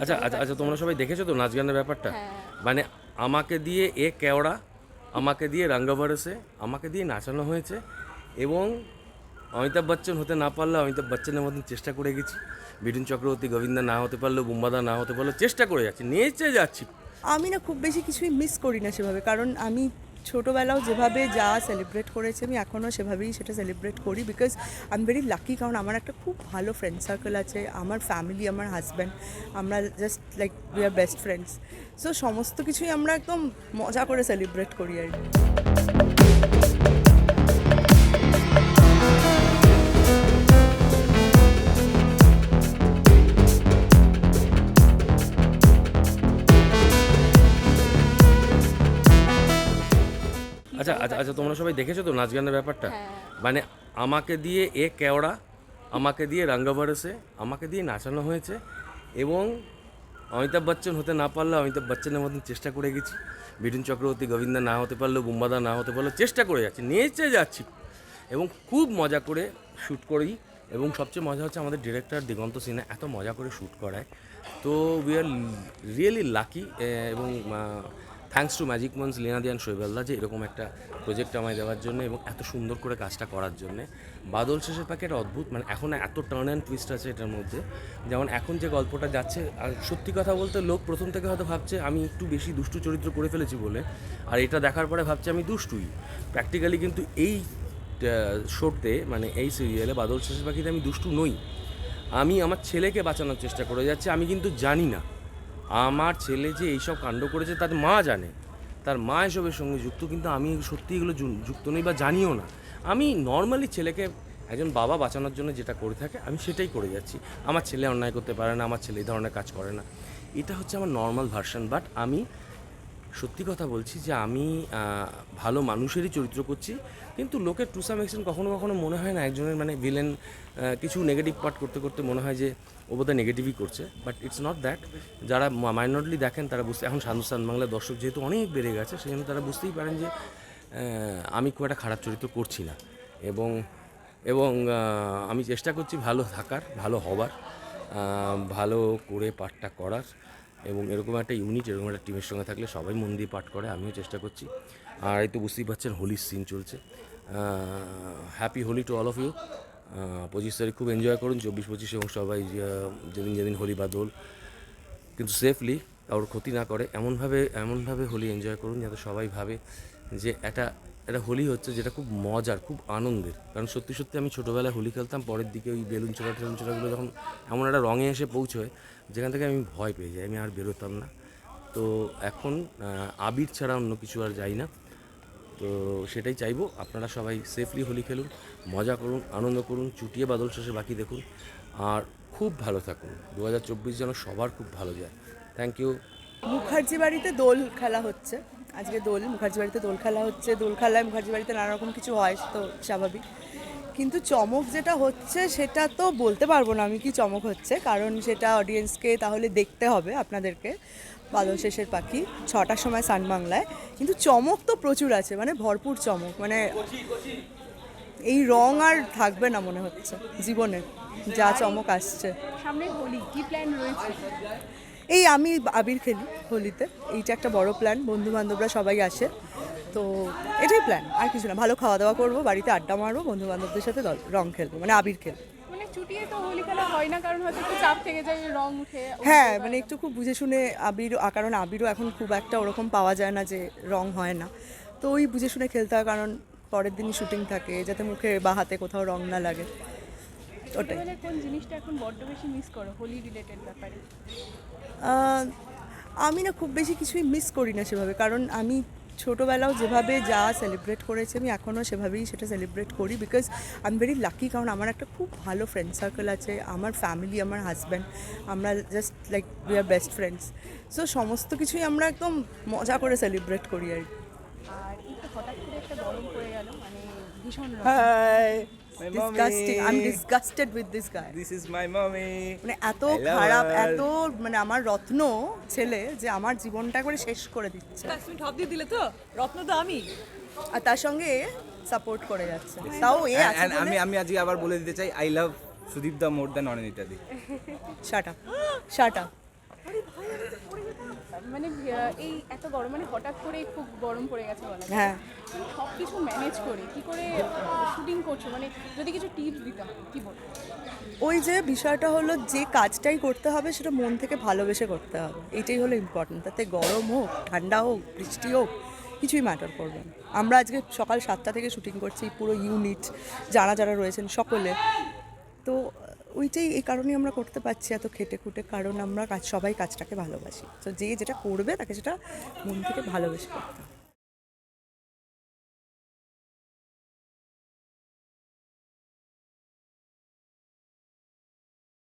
আচ্ছা আচ্ছা আচ্ছা তোমরা সবাই দেখেছ তো নাচ গানের ব্যাপারটা? হ্যাঁ। মানে আমাকে দিয়ে এ কেওড়া আমাকে দিয়ে রাঙ্গাভারসে আমাকে দিয়ে নাচানো হয়েছে এবং অমিতাভ বচ্চন হতে না পারলে অমিতাভ বচ্চনের মতন চেষ্টা করে গেছি। বিটুন চক্রবর্তী গোবিন্দা না হতে পারলেও বুম্বাদা না হতে পারলেও চেষ্টা করে যাচ্ছি নেচে যাচ্ছি। আমি না খুব বেশি কিছুই মিস করি না সেভাবে কারণ আমি ছোটোবেলাও যেভাবে যা সেলিব্রেট করেছি আমি, এখনও সেভাবেই সেটা সেলিব্রেট করি because I am very lucky কারণ আমার একটা খুব ভালো ফ্রেন্ড সার্কেল আছে, আমার ফ্যামিলি আমার হাজব্যান্ড আমরা just like we are best friends so সমস্ত কিছুই আমরা একদম মজা করে সেলিব্রেট করি আর কি। আচ্ছা আচ্ছা আচ্ছা তোমরা সবাই দেখেছ তো নাচ গানের ব্যাপারটা? হ্যাঁ। মানে আমাকে দিয়ে এ কেওড়া আমাকে দিয়ে রাঙ্গাভারসে আমাকে দিয়ে নাচানো হয়েছে এবং অমিতাভ বচ্চন হতে না পারলে অমিতাভ বচ্চনের মতন চেষ্টা করে গেছি। বিটুন চক্রবর্তী গোবিন্দা না হতে পারলেও বুম্বাদা না হতে পারলেও চেষ্টা করে যাচ্ছি নেচে যাচ্ছি। এবং খুব মজা করে শ্যুট করি এবং সবচেয়ে মজা হচ্ছে আমাদের ডিরেক্টর দিগন্ত সিনহা এত মজা করে শ্যুট করায়। তো উই আর রিয়েলি লাকি এবং থ্যাঙ্কস টু ম্যাজিক মন্স লিনাদিয়ান শৈবাল্লা যে এরকম একটা প্রজেক্ট আমায় দেওয়ার জন্য এবং এত সুন্দর করে কাজটা করার জন্য, বাদল শেষের একটা অদ্ভুত মানে এখন এত টার্ন অ্যান্ড টুইস্ট আছে এটার মধ্যে। যেমন এখন যে গল্পটা যাচ্ছে, আর সত্যি কথা বলতে লোক প্রথম থেকে হয়তো ভাবছে, আমি একটু বেশি দুষ্টু চরিত্র করে ফেলেছি বলে, আর এটা দেখার পরে ভাবছে আমি দুষ্টুই। প্র্যাকটিক্যালি কিন্তু এই শোতে মানে এই সিরিয়ালে বাদল শেষের পাখিতে আমি দুষ্টু নই। আমি আমার ছেলেকে বাঁচানোর চেষ্টা করে যাচ্ছি, আমি কিন্তু জানি না। আমার ছেলে যে এইসব কাণ্ড করেছে, তার মা জানে। তার মা এসবের সঙ্গে যুক্ত, কিন্তু আমি সত্যি এগুলো যুক্ত নই বা জানিও না। আমি নর্মালি ছেলেকে একজন বাবা বাঁচানোর জন্য যেটা করে থাকে, আমি সেটাই করে যাচ্ছি। আমার ছেলে অন্যায় করতে পারে না, আমার ছেলে এই ধরনের কাজ করে না। এটা হচ্ছে আমার নর্মাল ভার্সন বাট আমি সত্যি কথা বলছি যে আমি ভালো মানুষেরই চরিত্র করছি, কিন্তু লোকের টু সাম কখনো কখনো মনে হয় না একজনের মানে ভিলেন কিছু নেগেটিভ পার্ট করতে করতে মনে হয় যে ও বোধহয় নেগেটিভই করছে। বাট ইটস নট দ্যাট যারা মাইনরলি দেখেন তারা বুঝতে, এখন সান্দুস্তান বাংলার দর্শক যেহেতু অনেক বেড়ে গেছে, সেই জন্য তারা বুঝতেই পারেন যে আমি খুব একটা খারাপ চরিত্র করছি না। এবং এবং আমি চেষ্টা করছি ভালো থাকার, ভালো হবার ভালো করে পাঠটা করার। এবং এরকম একটা ইউনিট এরকম একটা টিমের সঙ্গে থাকলে সবাই মন দিয়ে পাঠ করে, আমিও চেষ্টা করছি। আর এই তো বুঝতেই পারছেন, হোলির সিন চলছে। Happy Holi to all of you পঁচিশ তারিখ খুব এনজয় করুন, চব্বিশ পঁচিশ এবং সবাই যেদিন যেদিন হোলি বা দোল। কিন্তু সেফলি কারোর ক্ষতি না করে, এমনভাবে এমনভাবে হোলি এনজয় করুন যাতে সবাই ভাবে যে একটা একটা হোলি হচ্ছে যেটা খুব মজার, খুব আনন্দের। কারণ সত্যি সত্যি আমি ছোটোবেলায় হোলি খেলতাম, পরের দিকে ওই বেলুন ছোড়া টেলুন ছোড়াগুলো যখন এমন একটা রঙে এসে পৌঁছয় যেখান থেকে আমি ভয় পেয়ে যাই, আমি আর বেরোতাম না। তো এখন আবির ছাড়া অন্য কিছু আর যাই না। তো সেটাই চাইব, আপনারা সবাই সেফলি হোলি খেলুন, মজা করুন, আনন্দ করুন, চুটিয়ে বাদল শেষে বাকি দেখুন। আর খুব ভালো থাকুন দু হাজার চব্বিশ যেন সবার খুব ভালো যায়। থ্যাংক ইউ মুখার্জি বাড়িতে দোল খেলা হচ্ছে, আজকে দোল, মুখার্জি বাড়িতে দোল খেলা হচ্ছে, দোল খেলায় মুখার্জি বাড়িতে নানা রকম কিছু হয়, তো স্বাভাবিক। কিন্তু চমক যেটা হচ্ছে সেটা তো বলতে পারব না আমি কি চমক হচ্ছে কারণ সেটা অডিয়েন্সকে তাহলে দেখতে হবে আপনাদেরকে বাদল শেষের পাখি ছটার সময় সান বাংলায়। কিন্তু চমক তো প্রচুর আছে মানে ভরপুর চমক মানে এই রং আর থাকবে না মনে হচ্ছে জীবনে যা চমক আসছে। সামনে হোলি কি প্ল্যান রয়েছে? এই আমি আবির খেলি হোলিতে এইটা একটা বড় প্ল্যান বন্ধু বান্ধবরা সবাই আসে। তো এটাই প্ল্যান আর কিছু না। ভালো খাওয়া দাওয়া করব বাড়িতে আড্ডা মারবো বন্ধু বান্ধবদের সাথে রং খেলব মানে আবির খেলব। মানে তো হোলি খেলা হয় না কারণ হয়তো একটু চাপ থেকে যায় রং উঠে হ্যাঁ মানে একটু খুব বুঝে শুনে আবির কারণ আবিরও এখন খুব একটা ওরকম পাওয়া যায় না যে রং হয় না। তো ওই বুঝে শুনে খেলতে হয় কারণ পরের দিনই শুটিং থাকে যাতে মুখে বা হাতে কোথাও রং না লাগে। ওটাই। কোন জিনিসটা এখন বড্ড বেশি মিস করো হোলি রিলেটেড ব্যাপারে? আমি না খুব বেশি কিছুই মিস করি না সেভাবে কারণ আমি ছোটোবেলাও যেভাবে যা সেলিব্রেট করেছি আমি এখনও সেভাবেই সেটা সেলিব্রেট করি because I am very lucky কারণ আমার একটা খুব ভালো ফ্রেন্ড সার্কেল আছে আমার ফ্যামিলি আমার হাজব্যান্ড আমরা just like we are best friends so সমস্ত কিছুই আমরা একদম মজা করে সেলিব্রেট করি আর কি। হঠাৎ করে একটা গরম পড়ে গেল মানে ভীষণ disgusting I am disgusted with this guy This is my mommy. মানে এত খারাপ এত মানে আমার রত্ন ছেলে যে আমার জীবনটা করে শেষ করে দিচ্ছে। তুমি ঠপ দিয়ে দিলে তো? রত্ন তো আমি। আর তার সঙ্গে সাপোর্ট করে যাচ্ছে। তাও এ আছে আমি আমি আজকে আবার বলে দিতে চাই I love Sudip da more than Anita di. Shut shut মানে এই এত গরম মানে হঠাৎ করে খুব গরম পড়ে গেছে বলা হ্যাঁ। সব কিছু ম্যানেজ করে কি করে শুটিং করছ? মানে যদি কিছু টিপস দিতাম কি বলব ওই যে বিষয়টা হলো যে কাজটাই করতে হবে সেটা মন থেকে ভালোবেসে করতে হবে। এটাই হলো ইম্পর্টেন্ট তাতে গরম হোক ঠান্ডা হোক বৃষ্টি হোক কিছুই ম্যাটার করবে না। আমরা আজকে সকাল সাতটা থেকে শুটিং করছি পুরো ইউনিট যারা যারা রয়েছেন সকলে। তো ওইটাই এই কারণেই আমরা করতে পারছি এত খেটে খুটে, কারণ আমরা কাজ, সবাই কাজটাকে ভালোবাসি। তো যে যেটা করবে তাকে সেটা মন থেকে ভালোবেসে করতে